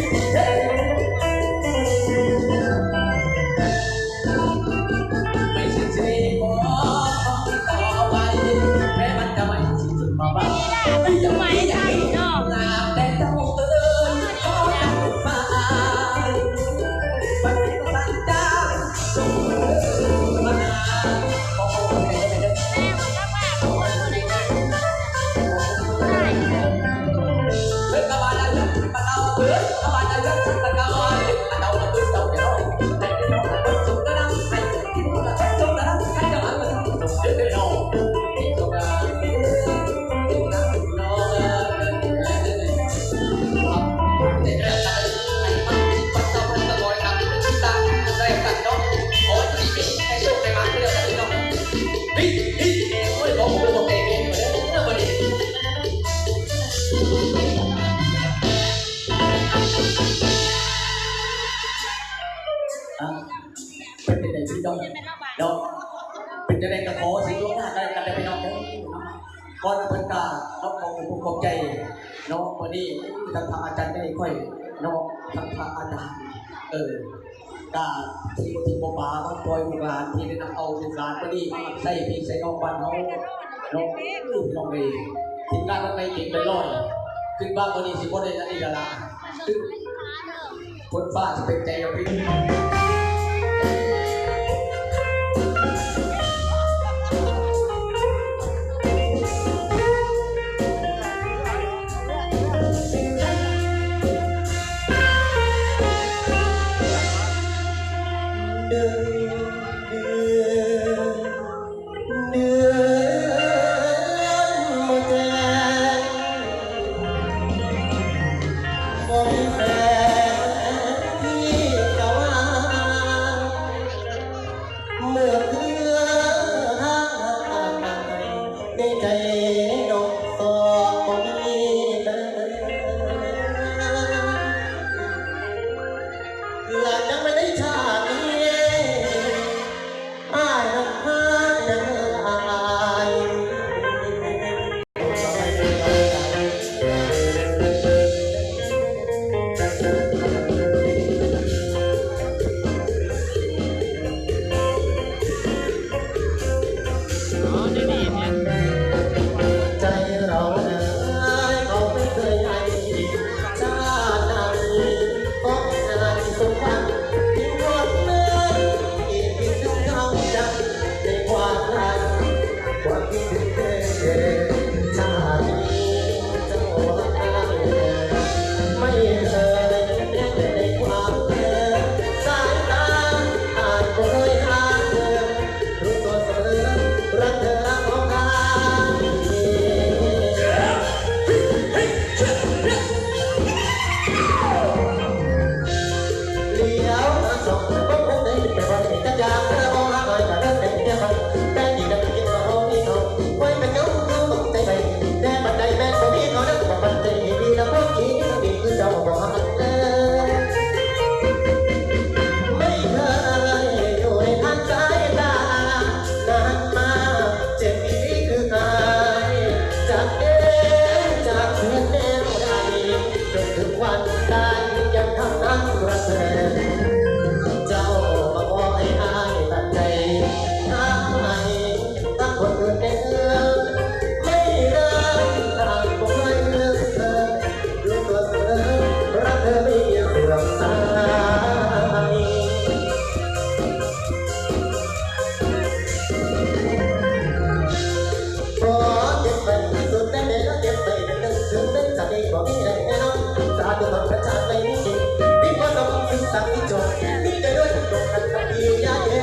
Hey! ก่อนเพิ่นกาเนาะของคุณขอบใจน้องวันนี้ทางทางอาจารย์ได้ค่อยน้องทางทางอาจารย์เออกาที่ที่บ่บาบ้างปล่อยลูกหลานที่ได้นำเอาลูกหลานวันนี้ใส่พี่ใส่น้องบ้านเฮาเนาะลูกน้องเองทีมงานมันไม่เก่งเป็นร้อยขึ้นบ้านวันนี้สิบ่ได้ยันนี้ละล่ะคนฟ้าจะเป็นใจกับพี่ จบแต่ด้วยจบกันทันทียาเย็